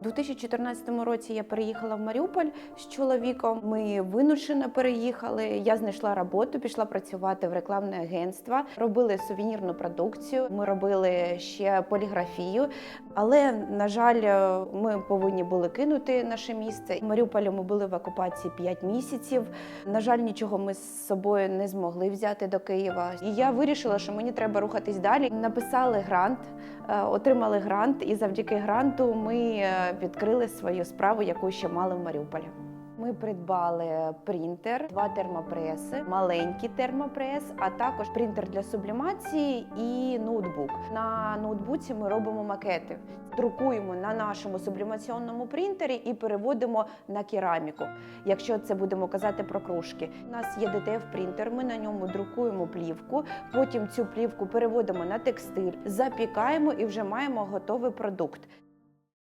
У 2014 році я переїхала в Маріуполь з чоловіком. Ми вимушено переїхали. Я знайшла роботу, пішла працювати в рекламне агентство. Робили сувенірну продукцію. Ми робили ще поліграфію. Але на жаль, ми повинні були кинути наше місце. В Маріуполі ми були в окупації 5 місяців. На жаль, нічого ми з собою не змогли взяти до Києва. І я вирішила, що мені треба рухатись далі. Написали грант, е, отримали грант, і завдяки гранту ми е, відкрили свою справу, яку ще мали в Маріуполі. Ми придбали принтер, два термопреси, маленький термопрес, а також принтер для сублімації і ноутбук. На ноутбуці ми робимо макети, друкуємо на нашому сублімаційному принтері і переводимо на кераміку. Якщо це будемо казати про кружки, у нас є ДТФ принтер. Ми на ньому друкуємо плівку. Потім цю плівку переводимо на текстиль, запікаємо і вже маємо готовий продукт.